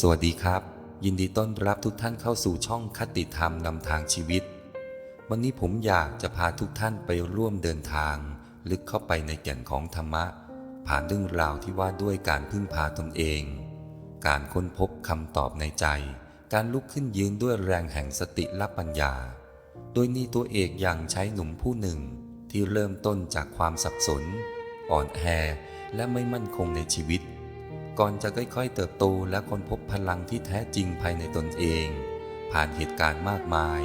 สวัสดีครับ ยินดีต้อนรับทุกท่านเข้าสู่ช่องคติธรรมนำทางชีวิต วันนี้ผมอยากจะพาทุกท่านไปร่วมเดินทาง ลึกเข้าไปในแก่นของธรรมะ ผ่านเรื่องราวที่ว่าด้วยการพึ่งพาตนเอง การค้นพบคำตอบในใจ การลุกขึ้นยืนด้วยแรงแห่งสติและปัญญา โดยนี่ตัวเอกอย่างใช้หนุ่มผู้หนึ่ง ที่เริ่มต้นจากความสับสน อ่อนแอและไม่มั่นคงในชีวิต ก่อนจะค่อยๆ เติบโตและค้นพบพลังที่แท้จริงภายในตนเอง ผ่านเหตุการณ์มากมาย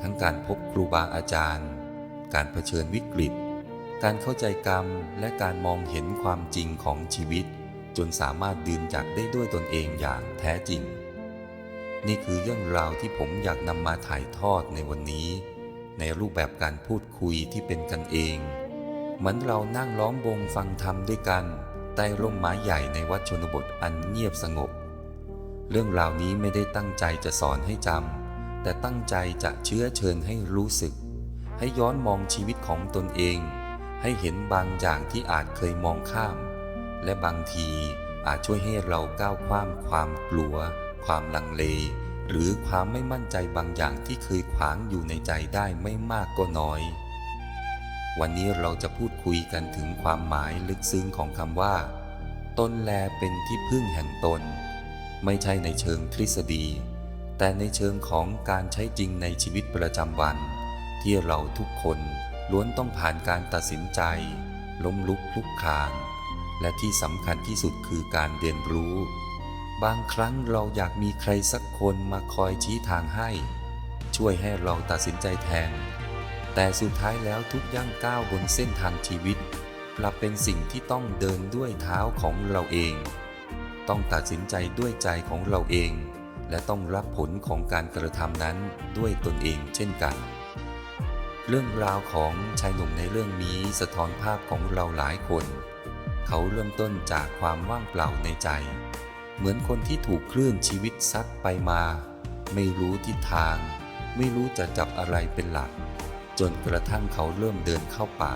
ทั้งการพบครูบาอาจารย์ การเผชิญวิกฤต การเข้าใจกรรมและการมองเห็นความจริงของชีวิต จนสามารถดืนจากได้ด้วยตนเองอย่างแท้จริง นี่คือเรื่องราวที่ผมอยากนำมาถ่ายทอดในวันนี้ ในรูปแบบการพูดคุยที่เป็นกันเอง เหมือนเรานั่งล้อมวงฟังธรรมด้วยกัน ใต้ร่มไม้ใหญ่ในวัดชนบทอันเงียบสงบ เรื่องราวนี้ไม่ได้ตั้งใจจะสอนให้จำ แต่ตั้งใจจะเชื้อเชิญให้รู้สึก ให้ย้อนมองชีวิตของตนเอง ให้เห็นบางอย่างที่อาจเคยมองข้าม และบางทีอาจช่วยให้เราก้าวข้ามความกลัว ความลังเล หรือความไม่มั่นใจบางอย่างที่เคยขวางอยู่ในใจได้ไม่มากก็น้อย วันนี้เราจะพูดคุยกันถึงความหมายลึกซึ้งของคำว่า ตนแลเป็นที่พึ่งแห่งตน ไม่ใช่ในเชิงทฤษฎี แต่ในเชิงของการใช้จริงในชีวิตประจำวัน ที่เราทุกคนล้วนต้องผ่านการตัดสินใจ ล้มลุกคลุกคลาน และที่สำคัญที่สุดคือการเรียนรู้ บางครั้งเราอยากมีใครสักคนมาคอยชี้ทางให้ ช่วยให้เราตัดสินใจแทน แต่สุดท้ายแล้วทุกย่างก้าวบนเส้นทางชีวิตกลับเป็นสิ่งที่ต้องเดินด้วยเท้าของเราเอง ต้องตัดสินใจด้วยใจของเราเอง และต้องรับผลของการกระทำนั้นด้วยตนเองเช่นกัน เรื่องราวของชายหนุ่มในเรื่องนี้สะท้อนภาพของเราหลายคน เขาเริ่มต้นจากความว่างเปล่าในใจ เหมือนคนที่ถูกคลื่นชีวิตซัดไปมา ไม่รู้ทิศทาง ไม่รู้จะจับอะไรเป็นหลัก จนกระทั่งเขาเริ่มเดินเข้าป่า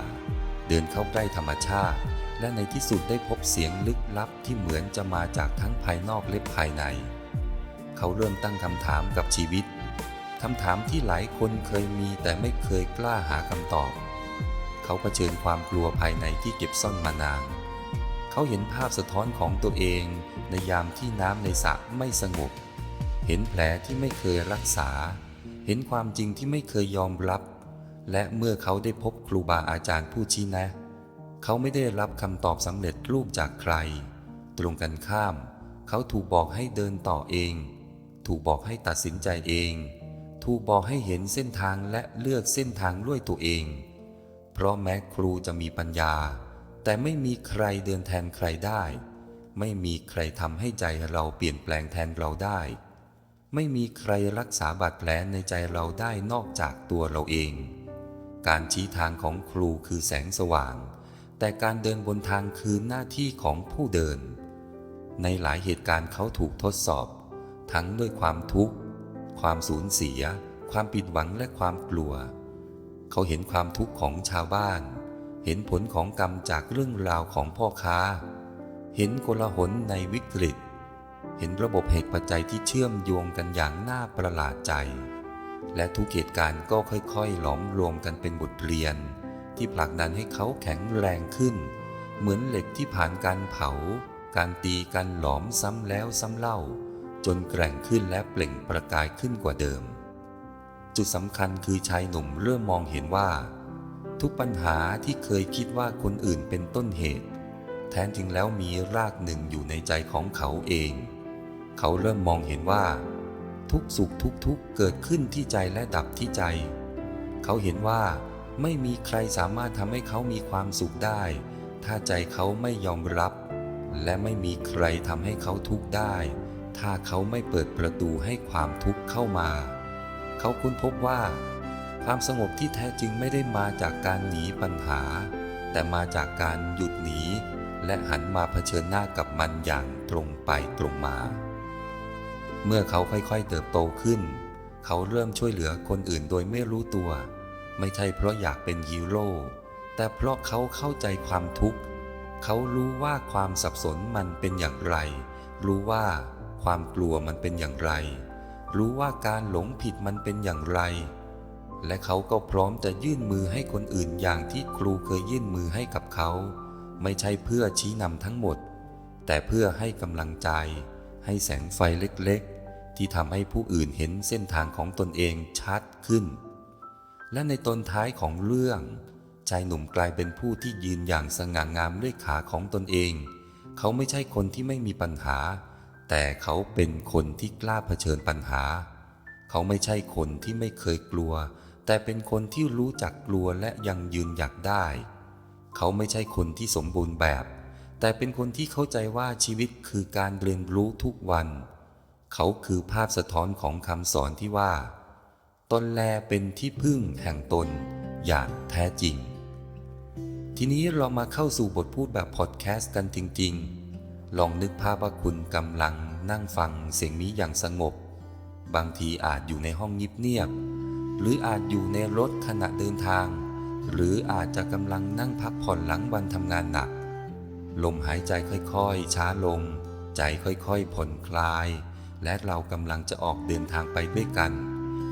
เดินเข้าใกล้ธรรมชาติ และในที่สุดได้พบเสียงลึกลับที่เหมือนจะมาจากทั้งภายนอกและภายใน เขาเริ่มตั้งคำถามกับชีวิตคำถามที่หลายคนเคยมีแต่ไม่เคยกล้าหาคำตอบ เขาเผชิญความกลัวภายในที่เก็บซ่อนมานาน เขาเห็นภาพสะท้อนของตัวเองในยามที่น้ำในสระไม่สงบ เห็นแผลที่ไม่เคยรักษา เห็นความจริงที่ไม่เคยยอมรับ และเมื่อเขาได้พบครูบาอาจารย์ผู้ชี้แนะ เขาไม่ได้รับคำตอบสำเร็จรูปจากใคร ตรงกันข้าม เขาถูกบอกให้เดินต่อเอง ถูกบอกให้ตัดสินใจเอง ถูกบอกให้เห็นเส้นทางและเลือกเส้นทางด้วยตัวเอง เพราะแม้ครูจะมีปัญญา แต่ไม่มีใครเดินแทนใครได้ ไม่มีใครทำให้ใจเราเปลี่ยนแปลงแทนเราได้ ไม่มีใครรักษาบาดแผลในใจเราได้นอกจากตัวเราเอง การชี้ทางของครูคือแสงสว่าง แต่การเดินบนทางคือหน้าที่ของผู้เดิน ในหลายเหตุการณ์เขาถูกทดสอบ ทั้งด้วยความทุกข์ ความสูญเสีย ความผิดหวังและความกลัว เขาเห็นความทุกข์ของชาวบ้าน เห็นผลของกรรมจากเรื่องราวของพ่อค้า เห็นกลหนในวิกฤต เห็นระบบเหตุปัจจัยที่เชื่อมโยงกันอย่างน่าประหลาดใจ และทุกเหตุการณ์ก็ค่อยๆ หลอมรวมกันเป็นบทเรียน ที่ผลักดันให้เขาแข็งแรงขึ้น เหมือนเหล็กที่ผ่านการเผา การตีการหลอมซ้ำแล้วซ้ำเล่า จนแกร่งขึ้นและเปล่งประกายขึ้นกว่าเดิม จุดสำคัญคือชายหนุ่มเริ่มมองเห็นว่า ทุกปัญหาที่เคยคิดว่าคนอื่นเป็นต้นเหตุ แท้จริงแล้วมีรากหนึ่งอยู่ในใจของเขาเอง เขาเริ่มมองเห็นว่า ทุกสุขทุกทุกเกิดขึ้นที่ใจและดับที่ใจ เขาเห็นว่าไม่มีใครสามารถทำให้เขามีความสุขได้ ถ้าใจเขาไม่ยอมรับ และไม่มีใครทำให้เขาทุกข์ได้ ถ้าเขาไม่เปิดประตูให้ความทุกข์เข้ามา เขาค้นพบว่า ความสงบที่แท้จริงไม่ได้มาจากการหนีปัญหา แต่มาจากการหยุดหนีและหันมาเผชิญหน้ากับมันอย่างตรงไปตรงมา เมื่อเขาค่อยๆเติบโตขึ้น เขาเริ่มช่วยเหลือคนอื่นโดยไม่รู้ตัว ไม่ใช่เพราะอยากเป็นฮีโร่ แต่เพราะเขาเข้าใจความทุกข์ เขารู้ว่าความสับสนมันเป็นอย่างไร รู้ว่าความกลัวมันเป็นอย่างไร รู้ว่าการหลงผิดมันเป็นอย่างไร และเขาก็พร้อมจะยื่นมือให้คนอื่นอย่างที่ครูเคยยื่นมือให้กับเขา ไม่ใช่เพื่อชี้นำทั้งหมด แต่เพื่อให้กำลังใจ ให้แสงไฟเล็กๆ ที่ทำให้ผู้อื่นเห็นเส้นทางของตนเองชัดขึ้น และในตอนท้ายของเรื่อง ชายหนุ่มกลายเป็นผู้ที่ยืนอย่างสง่างามด้วยขาของตนเอง เขาไม่ใช่คนที่ไม่มีปัญหา แต่เขาเป็นคนที่กล้าเผชิญปัญหา เขาไม่ใช่คนที่ไม่เคยกลัว แต่เป็นคนที่รู้จักกลัวและยังยืนหยัดได้ เขาไม่ใช่คนที่สมบูรณ์แบบ แต่เป็นคนที่เข้าใจว่าชีวิตคือการเรียนรู้ทุกวัน เขาคือภาพสะท้อนของคำสอนที่ว่า ตนแลเป็นที่พึ่งแห่งตนอย่างแท้จริง ทีนี้เรามาเข้าสู่บทพูดแบบพอดแคสต์กันจริง ๆ ลองนึกภาพว่าคุณกำลังนั่งฟังเสียงนี้อย่างสงบ บางทีอาจอยู่ในห้องเงียบๆหรืออาจอยู่ในรถขณะเดินทาง หรืออาจจะกำลังนั่งพักผ่อนหลังวันทำงานหนัก ลมหายใจค่อยๆ ช้าลง ใจค่อยๆ ผ่อนคลาย และเรากำลังจะออกเดินทางไปด้วยกัน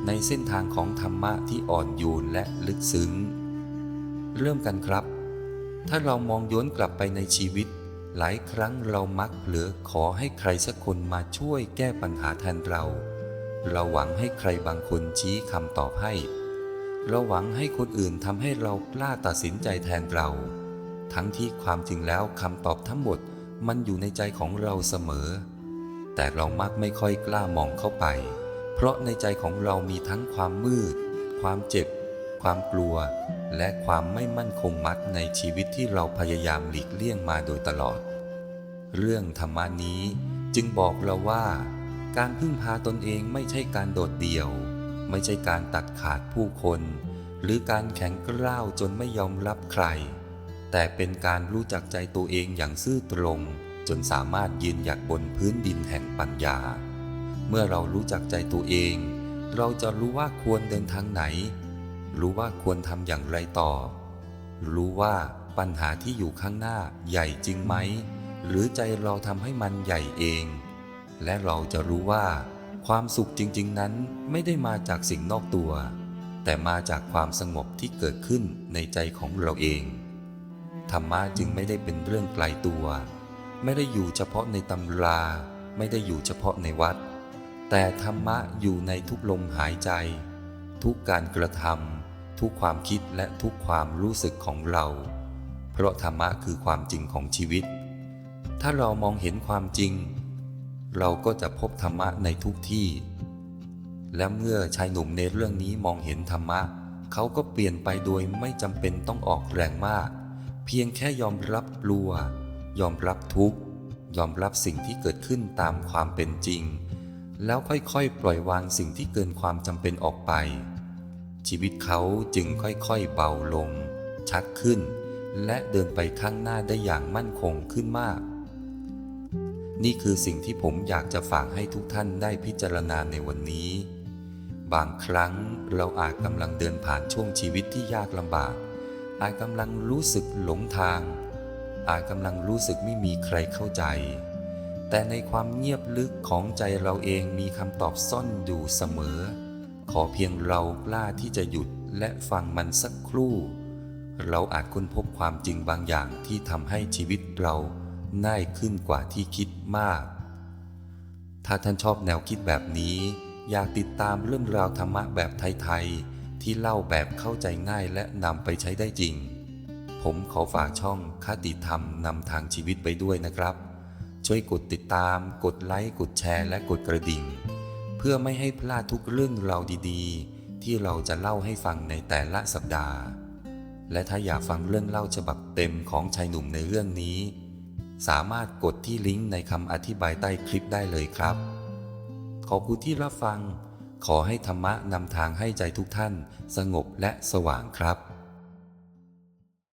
ในเส้นทางของธรรมะที่อ่อนโยนและลึกซึ้ง เริ่มกันครับ ถ้าเรามองย้อนกลับไปในชีวิต หลายครั้งเรามักเหลือขอให้ใครสักคนมาช่วยแก้ปัญหาแทนเรา เราหวังให้ใครบางคนชี้คำตอบให้ เราหวังให้คนอื่นทำให้เรากล้าตัดสินใจแทนเรา ทั้งที่ความจริงแล้วคำตอบทั้งหมดมันอยู่ในใจของเราเสมอ แต่เรามักไม่ค่อยกล้ามองเข้าไป เพราะในใจของเรามีทั้งความมืด ความเจ็บ ความกลัว และความไม่มั่นคงมัดในชีวิตที่เราพยายามหลีกเลี่ยงมาโดยตลอด เรื่องธรรมานี้จึงบอกเราว่า การพึ่งพาตนเองไม่ใช่การโดดเดี่ยว ไม่ใช่การตัดขาดผู้คน หรือการแข็งกร้าวจนไม่ยอมรับใคร แต่เป็นการรู้จักใจตัวเองอย่างซื่อตรง จนสามารถยืนหยัดบนพื้นดินแห่งปัญญา เมื่อเรารู้จักใจตัวเอง เราจะรู้ว่าควรเดินทางไหน รู้ว่าควรทำอย่างไรต่อ รู้ว่าปัญหาที่อยู่ข้างหน้าใหญ่จริงไหม หรือใจเราทำให้มันใหญ่เอง และเราจะรู้ว่า ความสุขจริง ๆ นั้นไม่ได้มาจากสิ่งนอกตัว แต่มาจากความสงบที่เกิดขึ้นในใจของเราเอง ธรรมะจึงไม่ได้เป็นเรื่องไกลตัว ไม่ได้อยู่เฉพาะในตำรา ไม่ได้อยู่เฉพาะในวัด แต่ธรรมะอยู่ในทุกลมหายใจ ทุกการกระทำทุกความคิดและทุกความรู้สึกของเรา เพราะธรรมะคือความจริงของชีวิต ถ้าเรามองเห็นความจริง เราก็จะพบธรรมะในทุกที่ และเมื่อชายหนุ่มในเรื่องนี้มองเห็นธรรมะ เขาก็เปลี่ยนไปโดยไม่จำเป็นต้องออกแรงมาก เพียงแค่ยอมรับกลัว ยอมรับทุกข์ ยอมรับสิ่งที่เกิดขึ้นตามความเป็นจริง แล้วค่อยๆ ปล่อยวางสิ่งที่เกินความจำเป็นออกไป ชีวิตเขาจึงค่อยๆ เบาลง ชัดขึ้น และเดินไปข้างหน้าได้อย่างมั่นคงขึ้นมาก นี่คือสิ่งที่ผมอยากจะฝากให้ทุกท่านได้พิจารณาในวันนี้ บางครั้งเราอาจกำลังเดินผ่านช่วงชีวิตที่ยากลำบาก อาจกำลังรู้สึกหลงทาง อาจกำลังรู้สึกไม่มีใครเข้าใจ แต่ในความเงียบลึกของใจเราเองมีคำตอบซ่อนอยู่เสมอ ขอเพียงเรากล้าที่จะหยุดและฟังมันสักครู่ เราอาจค้นพบความจริงบางอย่างที่ทำให้ชีวิตเราง่ายขึ้นกว่าที่คิดมาก ถ้าท่านชอบแนวคิดแบบนี้ อยากติดตามเรื่องราวธรรมะแบบไทยๆ ที่เล่าแบบเข้าใจง่ายและนำไปใช้ได้จริง ผมขอฝากช่องคติธรรมนำทางชีวิตไปด้วยนะครับ ช่วยกดติดตาม กดไลค์ กดแชร์ และกดกระดิ่ง เพื่อไม่ให้พลาดทุกเรื่องราวดีๆ ที่เราจะเล่าให้ฟังในแต่ละสัปดาห์ และถ้าอยากฟังเรื่องเล่าฉบับเต็มของชายหนุ่มในเรื่องนี้ สามารถกดที่ลิงก์ในคำอธิบายใต้คลิปได้เลยครับ ขอบคุณที่รับฟัง ขอให้ธรรมะนำทางให้ใจทุกท่าน สงบและสว่างครับ